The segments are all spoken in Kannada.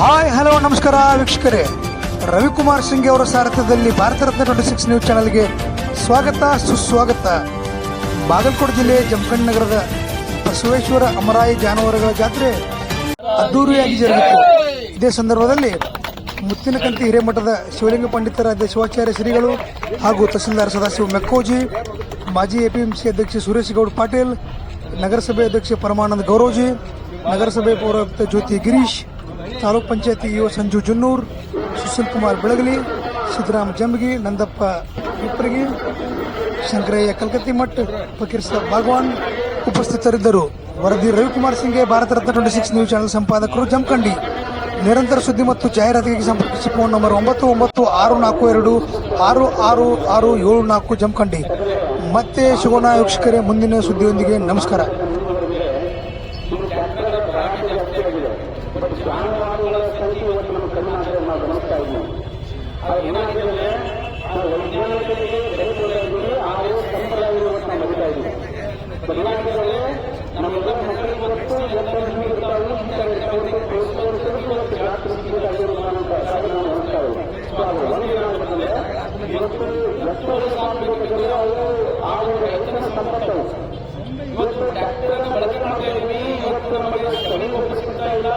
ಹಾಯ್, ಹಲೋ, ನಮಸ್ಕಾರ ವೀಕ್ಷಕರೇ. ರವಿಕುಮಾರ್ ಸಿಂಗ್ ಅವರ ಸಾರಥ್ಯದಲ್ಲಿ Bharat Ratna twenty six news ಚಾನಲ್ಗೆ ಸ್ವಾಗತ, ಸುಸ್ವಾಗತ. ಬಾಗಲಕೋಟೆ ಜಿಲ್ಲೆ ಜಮಖಂಡ್ ನಗರದ ಬಸವೇಶ್ವರ ಅಮರಾಯಿ ಜಾನುವಾರುಗಳ ಜಾತ್ರೆ ಅದ್ದೂರಿಯಾಗಿ ಜರುಗಿತು ಇದೇ ಸಂದರ್ಭದಲ್ಲಿ ಮುತ್ತಿನಕಂತಿ ಹಿರೇಮಠದ ಶಿವಲಿಂಗ ಪಂಡಿತರಾದ ಶಿವಾಚಾರ್ಯ ಶ್ರೀಗಳು ಹಾಗೂ ತಹಸೀಲ್ದಾರ್ ಸದಾಶಿವ ಮೆಕ್ಕೋಜಿ, ಮಾಜಿ ಎಪಿಎಂಸಿ ಅಧ್ಯಕ್ಷ ಸುರೇಶ್ ಗೌಡ್ ಪಾಟೀಲ್, ನಗರಸಭೆ ಅಧ್ಯಕ್ಷ ಪರಮಾನಂದ ಗೌರೋಜಿ, ನಗರಸಭೆ ಪೌರಾಯುಕ್ತ ಜ್ಯೋತಿ ಗಿರೀಶ್ ತಾಲೂಕ್ ಪಂಚಾಯತಿ ಇಒ ಸಂಜು ಜುನ್ನೂರ್, ಸುಶೀಲ್ ಕುಮಾರ್ ಬೆಳಗಲಿ, ಸಿದ್ದರಾಮ ಜಂಬಗಿ, ನಂದಪ್ಪ ಇಪ್ಪರಿಗಿ ಶಂಕರಯ್ಯ ಕಲ್ಕತ್ತಿ ಮಠ್, ಫಕೀರ್ ಸಾಬ್ ಭಾಗವಾನ್ ಉಪಸ್ಥಿತರಿದ್ದರು. ವರದಿ Ravikumar ಸಿಂಗೆ Bharat Ratna twenty six news channel ಸಂಪಾದಕರು Jamkhandi. ನಿರಂತರ ಸುದ್ದಿ ಮತ್ತು ಜಾಹೀರಾತಿಗೆ ಸಂಪರ್ಕಿಸಿ ಫೋನ್ ನಂಬರ್ ಒಂಬತ್ತು ಒಂಬತ್ತು ಆರು ನಾಲ್ಕು ಎರಡು ಆರು ಆರು ಆರು ಏಳು ನಾಲ್ಕು ಜಮಖಂಡಿ. ಮತ್ತೆ ಶಿವನ ವೀಕ್ಷಕರೇ, ಮುಂದಿನ ಸುದ್ದಿಯೊಂದಿಗೆ ನಮಸ್ಕಾರ. ಜಾನುವಾರುಗಳ ಸಂಖ್ಯೆ ಇವತ್ತು ನಮ್ಮ ಆದರೆ ನಾವು ಗಮನಿಸ್ತಾ ಇದ್ದೀವಿ. ಅದು ಏನಾಗಿದೆ ಅಂದ್ರೆ, ಆ ವೈಜ್ಞಾನಿಕರಿಗೆ ಇದ್ದೀವಿ. ಆದರೆ ಸಂಪ್ರದಾಯ ಇವತ್ತು ನಾವು ನಡೀತಾ ಇದ್ದೀವಿ. ಬದಲಾಗಿದೆ ನಮ್ಮೆಲ್ಲ ಮಕ್ಕಳು ಇವತ್ತು ಇರ್ತಾವೆ ಪ್ರೋತ್ಸಾಹಿಸಲು ಇವತ್ತು ಆಗಿರುವಂತ ನಾವು ನೋಡ್ತಾ ಇದ್ದೀವಿ ಸೊ ಅದು ಒಂದೇನಾಗುತ್ತಂದ್ರೆ ಇವತ್ತು ಎಷ್ಟು ವರ್ಷ ಆಗಬೇಕಂದ್ರೆ ಅವರು ಆ ಒಂದು ರೈತನ ಸಂಪತ್ತು ಇವತ್ತು ಟ್ರ್ಯಾಕ್ಟರ್ ಅನ್ನು ಬಳಕೆ ಮಾಡ್ತಾ ಇದ್ವಿ ಇವತ್ತು ನಮಗೆ ಕಡಿಮೆ ಒಪ್ಪಿಸ್ತಾ ಇಲ್ಲ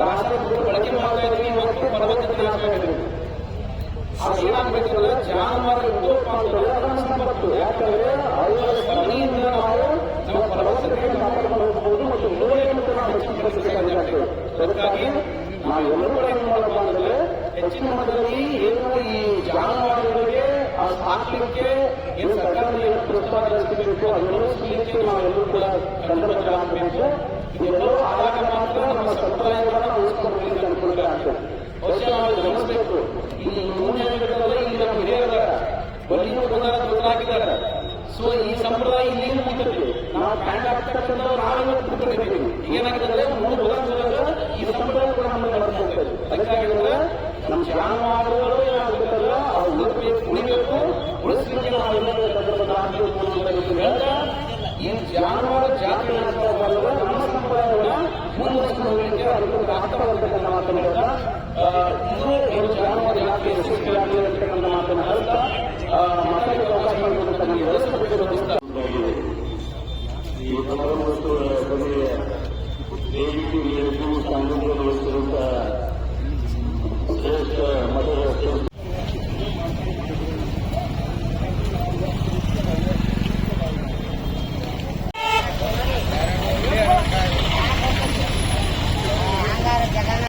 ರಾಸಾಯನಿಕ ಬಳಕೆ ಮಾಡ್ತಾ ಇದ್ವಿ ಇವತ್ತು ಫಲವತ್ತತೆ ಆಗ್ತಾ ಇದ್ವಿ ಅದು ಏನಾಗಬೇಕಂದ್ರೆ ಜಾನುವಾರು ಸಂಪತ್ತು. ಯಾಕಂದ್ರೆ ಹೋಗಬಹುದು ಮತ್ತು ಅದಕ್ಕಾಗಿ ನಾವು ಎಲ್ಲರೂ ಕೂಡ ಏನು ಮಾಡಬೇಕು ಹೆಚ್ಚಿನ ಮಟ್ಟದಲ್ಲಿ ಏನು ಈ ಜಾನುವಾರುಗಳಿಗೆ ಆ ಸಾಕಲಿಕ್ಕೆ ಏನು ಸರ್ಕಾರದಲ್ಲಿ ಏನು ಪ್ರೋತ್ಸಾಹ ಸಿಗಬೇಕು ಅದೆಲ್ಲವೂ ಸಿಗಲಿಕ್ಕೆ ನಾವೆಲ್ಲರೂ ಆದಾಗ ಬಲಿಯೂ ಬಂದಾರ ಬದಲಾಗಿದ್ದಾರೆ ಸೊ ಈ ಸಂಪ್ರದಾಯ ಇಲ್ಲೇನು ಮುಗಿತದೆ. ನಾವು ಬ್ಯಾಂಡ್ ಆಗ್ತಕ್ಕಂಥ ನಾವೇ ಬಿಟ್ಟಿದ್ದೀವಿ ಏನಾಗಿದೆ ಅಂದ್ರೆ ಮೂರು ಬದಲಾಗ ಈ ಸಂಪ್ರದಾಯ ಕೂಡ ನಮ್ಮ ಬರ್ತಾ ಇದೆ ಅದಕ್ಕಾಗಿ ಅಂದ್ರೆ ನಮ್ಮ ಜಾನುವಾರುಗಳು ಏನಾಗುತ್ತಲ್ಲ ಅವ್ರು ಉಳಿಬೇಕು ಉಳಿಬೇಕು ಉಳಿಸ್ಲಿಕ್ಕೆ ನಾವು ಎಲ್ಲರೂ ಸಂದರ್ಭಗಳಾಗಬೇಕು ಅನ್ನೋದನ್ನು ಹೇಳ್ತಾ ಈ ಜಾನುವಾರು ಜಾತಿ ನಮ್ಮ ಸಂಪ್ರದಾಯವನ್ನ ಮುಂದುವರಿಸಿಕೊಳ್ಳಲಿಕ್ಕೆ ಅದಕ್ಕೆ ಆಗ್ತಾ ಇರ್ತಕ್ಕಂಥ ಮಾತನ್ನು ಹೇಳ್ತಾ ಆ, ಇದು ಜಾನುವಾರು ಇಲಾಖೆ ಯಶಸ್ವಿಯಾಗಲಿ ಅಂತಕ್ಕಂಥ ವಿರೋಧಿಸ್ತಾರೆ ಈ ವೇದಿಕೆ